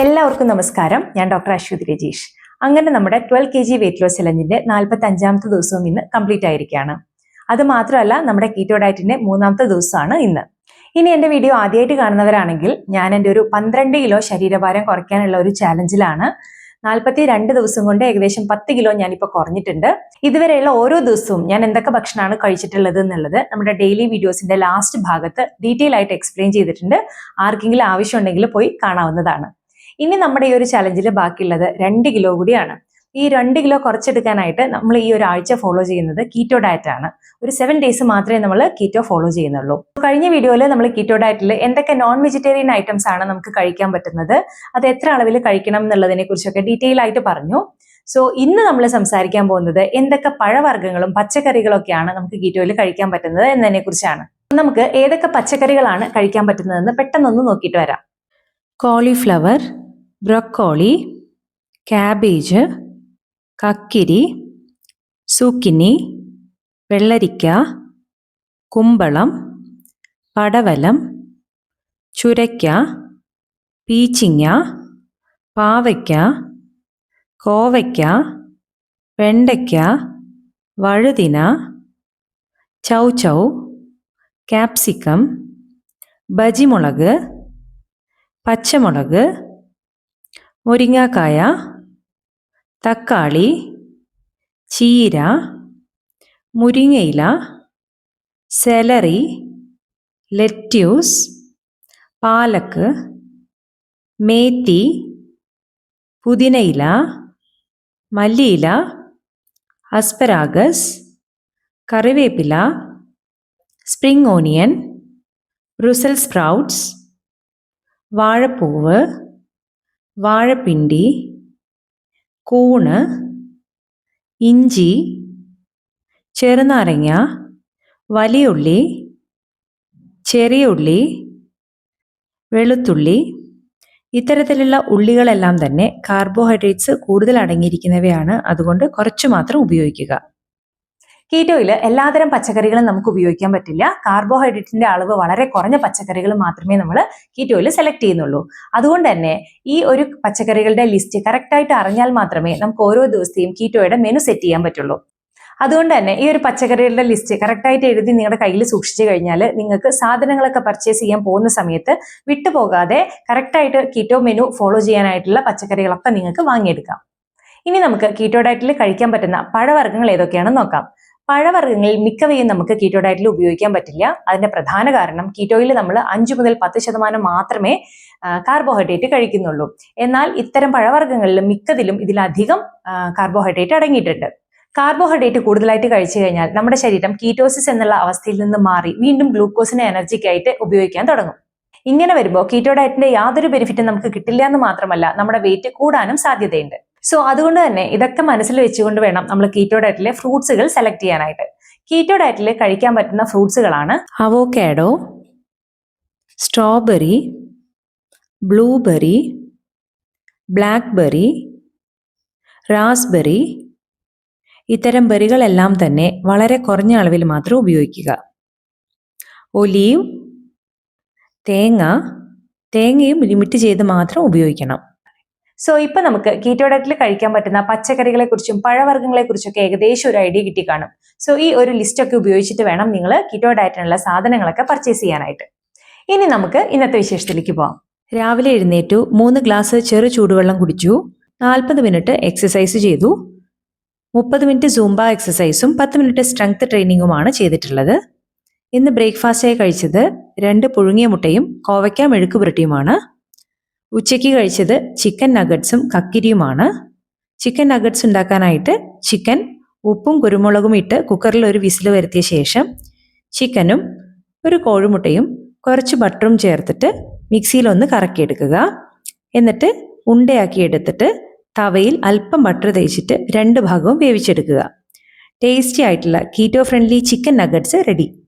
എല്ലാവർക്കും നമസ്കാരം. ഞാൻ ഡോക്ടർ അശ്വതി രജീഷ്. അങ്ങനെ നമ്മുടെ twelve K G weight loss ചലഞ്ചിന്റെ നാൽപ്പത്തി അഞ്ചാമത്തെ ദിവസവും ഇന്ന് കംപ്ലീറ്റ് ആയിരിക്കുകയാണ്. അത് മാത്രമല്ല നമ്മുടെ കീറ്റോ ഡയറ്റിന്റെ മൂന്നാമത്തെ ദിവസമാണ് ഇന്ന്. ഇനി എന്റെ വീഡിയോ ആദ്യമായിട്ട് കാണുന്നവരാണെങ്കിൽ ഞാൻ എന്റെ ഒരു പന്ത്രണ്ട് കിലോ ശരീരഭാരം കുറയ്ക്കാനുള്ള ഒരു ചാലഞ്ചിലാണ് നാൽപ്പത്തി രണ്ട് ദിവസം കൊണ്ട് ഏകദേശം പത്ത് കിലോ ഞാനിപ്പോൾ കുറഞ്ഞിട്ടുണ്ട്. ഇതുവരെയുള്ള ഓരോ ദിവസവും ഞാൻ എന്തൊക്കെ ഭക്ഷണമാണ് കഴിച്ചിട്ടുള്ളത് എന്നുള്ളത് നമ്മുടെ ഡെയിലി വീഡിയോസിന്റെ ലാസ്റ്റ് ഭാഗത്ത് ഡീറ്റെയിൽ ആയിട്ട് എക്സ്പ്ലെയിൻ ചെയ്തിട്ടുണ്ട്. ആർക്കെങ്കിലും ആവശ്യമുണ്ടെങ്കിൽ പോയി കാണാവുന്നതാണ്. ഇനി നമ്മുടെ ഈ ഒരു ചലഞ്ചിൽ ബാക്കിയുള്ളത് രണ്ട് കിലോ കൂടിയാണ്. ഈ രണ്ട് കിലോ കുറച്ചെടുക്കാനായിട്ട് നമ്മൾ ഈ ഒരു ആഴ്ച ഫോളോ ചെയ്യുന്നത് കീറ്റോ ഡയറ്റ് ആണ്. ഒരു സെവൻ ഡേയ്സ് മാത്രമേ നമ്മൾ കീറ്റോ ഫോളോ ചെയ്യുന്നുള്ളൂ. കഴിഞ്ഞ വീഡിയോയിൽ നമ്മൾ കീറ്റോ ഡയറ്റിൽ എന്തൊക്കെ നോൺ വെജിറ്റേറിയൻ ഐറ്റംസ് ആണ് നമുക്ക് കഴിക്കാൻ പറ്റുന്നത് അത് എത്ര അളവിൽ കഴിക്കണം എന്നുള്ളതിനെ കുറിച്ചൊക്കെ ഡീറ്റെയിൽ ആയിട്ട് പറഞ്ഞു. സോ ഇന്ന് നമ്മൾ സംസാരിക്കാൻ പോകുന്നത് എന്തൊക്കെ പഴവർഗങ്ങളും പച്ചക്കറികളൊക്കെയാണ് നമുക്ക് കീറ്റോയിൽ കഴിക്കാൻ പറ്റുന്നത് എന്നതിനെ കുറിച്ചാണ്. നമുക്ക് ഏതൊക്കെ പച്ചക്കറികളാണ് കഴിക്കാൻ പറ്റുന്നതെന്ന് പെട്ടെന്നൊന്ന് നോക്കിയിട്ട് വരാം. കോളിഫ്ലവർ ബ്രൊക്കോളി ക്യാബേജ് കക്കിരി സൂക്കിനി വെള്ളരിക്ക കുമ്പളം പടവലം ചുരയ്ക്ക പീച്ചിങ്ങ പാവയ്ക്ക കോവയ്ക്ക വെണ്ടയ്ക്ക വഴുതിന ചൗചൗ ക്യാപ്സിക്കം ബജിമുളക് പച്ചമുളക് മുരിങ്ങാക്കായ തക്കാളി ചീര മുരിങ്ങയില സെലറി ലെറ്റ്യൂസ് പാലക്ക് മേത്തി പുതിനയില മല്ലിയില അസ്പരാഗസ് കറിവേപ്പില സ്പ്രിംഗ് ഓണിയൻ റുസൽ സ്പ്രൗട്ട്സ് വാഴപ്പൂവ് വാഴപ്പിണ്ടി കൂണ് ഇഞ്ചി ചെറുനാരങ്ങ വലിയ ഉള്ളി ചെറിയ ഉള്ളി വെളുത്തുള്ളി ഇത്തരത്തിലുള്ള ഉള്ളികളെല്ലാം തന്നെ കാർബോഹൈഡ്രേറ്റ്സ് കൂടുതൽ അടങ്ങിയിരിക്കുന്നവയാണ്. അതുകൊണ്ട് കുറച്ച് മാത്രം ഉപയോഗിക്കുക. കീറ്റോയിൽ എല്ലാതരം പച്ചക്കറികളും നമുക്ക് ഉപയോഗിക്കാൻ പറ്റില്ല. കാർബോഹൈഡ്രേറ്റിന്റെ അളവ് വളരെ കുറഞ്ഞ പച്ചക്കറികൾ മാത്രമേ നമ്മൾ കീറ്റോയിൽ സെലക്ട് ചെയ്യുന്നുള്ളൂ. അതുകൊണ്ട് തന്നെ ഈ ഒരു പച്ചക്കറികളുടെ ലിസ്റ്റ് കറക്റ്റായിട്ട് അറിഞ്ഞാൽ മാത്രമേ നമുക്ക് ഓരോ ദിവസത്തെയും കീറ്റോയുടെ മെനു സെറ്റ് ചെയ്യാൻ പറ്റുള്ളൂ. അതുകൊണ്ട് തന്നെ ഈ ഒരു പച്ചക്കറികളുടെ ലിസ്റ്റ് കറക്റ്റായിട്ട് എഴുതി നിങ്ങളുടെ കയ്യിൽ സൂക്ഷിച്ചു കഴിഞ്ഞാൽ നിങ്ങൾക്ക് സാധനങ്ങളൊക്കെ പർച്ചേസ് ചെയ്യാൻ പോകുന്ന സമയത്ത് വിട്ടുപോകാതെ കറക്റ്റായിട്ട് കീറ്റോ മെനു ഫോളോ ചെയ്യാനായിട്ടുള്ള പച്ചക്കറികളൊക്കെ നിങ്ങൾക്ക് വാങ്ങിയെടുക്കാം. ഇനി നമുക്ക് കീറ്റോ ഡയറ്റിൽ കഴിക്കാൻ പറ്റുന്ന പഴവർഗങ്ങൾ ഏതൊക്കെയാണെന്ന് നോക്കാം. പഴവർഗങ്ങളിൽ മിക്കവയും നമുക്ക് കീറ്റോ ഡയറ്റിൽ ഉപയോഗിക്കാൻ പറ്റില്ല. അതിന്റെ പ്രധാന കാരണം കീറ്റോയിൽ നമ്മൾ അഞ്ചു മുതൽ പത്ത് ശതമാനം മാത്രമേ കാർബോഹൈഡ്രേറ്റ് കഴിക്കുന്നുള്ളൂ. എന്നാൽ ഇത്തരം പഴവർഗങ്ങളിൽ മിക്കതിലും ഇതിലധികം കാർബോഹൈഡ്രേറ്റ് അടങ്ങിയിട്ടുണ്ട്. കാർബോഹൈഡ്രേറ്റ് കൂടുതലായിട്ട് കഴിച്ചു കഴിഞ്ഞാൽ നമ്മുടെ ശരീരം കീറ്റോസിസ് എന്നുള്ള അവസ്ഥയിൽ നിന്ന് മാറി വീണ്ടും ഗ്ലൂക്കോസിനെ എനർജിക്കായിട്ട് ഉപയോഗിക്കാൻ തുടങ്ങും. ഇങ്ങനെ വരുമ്പോൾ കീറ്റോ ഡയറ്റിന്റെ യാതൊരു ബെനിഫിറ്റും നമുക്ക് കിട്ടില്ല എന്ന് മാത്രമല്ല നമ്മുടെ വെയിറ്റ് കൂടാനും സാധ്യതയുണ്ട്. സോ അതുകൊണ്ട് തന്നെ ഇതൊക്കെ മനസ്സിൽ വെച്ചുകൊണ്ട് വേണം നമ്മൾ കീറ്റോ ഡയറ്റിലെ ഫ്രൂട്ട്സുകൾ സെലക്ട് ചെയ്യാനായിട്ട്. കീറ്റോ ഡയറ്റിൽ കഴിക്കാൻ പറ്റുന്ന ഫ്രൂട്ട്സുകളാണ് avocado strawberry blueberry blackberry raspberry ഇത്തരം ബെറികളെല്ലാം തന്നെ വളരെ കുറഞ്ഞ അളവിൽ മാത്രം ഉപയോഗിക്കുക. ഒലീവ് തേങ്ങ തേങ്ങയും ലിമിറ്റ് ചെയ്ത് മാത്രം ഉപയോഗിക്കണം. സോ ഇപ്പൊ നമുക്ക് കീറ്റോ ഡയറ്റിൽ കഴിക്കാൻ പറ്റുന്ന പച്ചക്കറികളെ കുറിച്ചും പഴവർഗങ്ങളെ കുറിച്ചൊക്കെ ഏകദേശം ഒരു ഐഡിയ കിട്ടി കാണും. സോ ഈ ഒരു ലിസ്റ്റ് ഒക്കെ ഉപയോഗിച്ചിട്ട് വേണം നിങ്ങൾ കീറ്റോ ഡയറ്റിനുള്ള സാധനങ്ങളൊക്കെ പർച്ചേസ് ചെയ്യാനായിട്ട്. ഇനി നമുക്ക് ഇന്നത്തെ വിശേഷത്തിലേക്ക് പോവാം. രാവിലെ എഴുന്നേറ്റു മൂന്ന് ഗ്ലാസ് ചെറു ചൂടുവെള്ളം കുടിച്ചു നാൽപ്പത് മിനിറ്റ് എക്സസൈസ് ചെയ്തു. മുപ്പത് മിനിറ്റ് സൂംബ എക്സസൈസും പത്ത് മിനിറ്റ് സ്ട്രെങ്ത് ട്രെയിനിങ്ങുമാണ് ചെയ്തിട്ടുള്ളത്. ഇന്ന് ബ്രേക്ക്ഫാസ്റ്റായി കഴിച്ചത് രണ്ട് പുഴുങ്ങിയ മുട്ടയും കോവയ്ക്ക മെഴുക്ക് പുരട്ടിയുമാണ്. ഉച്ചയ്ക്ക് കഴിച്ചത് ചിക്കൻ നഗറ്റ്സും കക്കിരിയുമാണ്. ചിക്കൻ നഗറ്റ്സ് ഉണ്ടാക്കാനായിട്ട് ചിക്കൻ ഉപ്പും കുരുമുളകും ഇട്ട് കുക്കറിൽ ഒരു വിസിൽ വരുത്തിയ ശേഷം ചിക്കനും ഒരു കോഴിമുട്ടയും കുറച്ച് ബട്ടറും ചേർത്തിട്ട് മിക്സിയിലൊന്ന് കറക്കിയെടുക്കുക. എന്നിട്ട് ഉണ്ടയാക്കി എടുത്തിട്ട് തവയിൽ അല്പം ബട്ടർ തേച്ചിട്ട് രണ്ട് ഭാഗവും വേവിച്ചെടുക്കുക. ടേസ്റ്റി ആയിട്ടുള്ള keto friendly chicken nuggets ready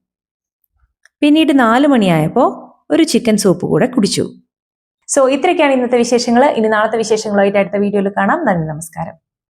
പിന്നീട് നാല് മണിയായപ്പോൾ ഒരു ചിക്കൻ സൂപ്പ് കൂടെ കുടിച്ചു. സോ ഇത്രയൊക്കെയാണ് ഇന്നത്തെ വിശേഷങ്ങൾ ഇനി നാളത്തെ വിശേഷങ്ങളുമായിട്ട് അടുത്ത വീഡിയോയിൽ കാണാം. നന്ദി നമസ്കാരം.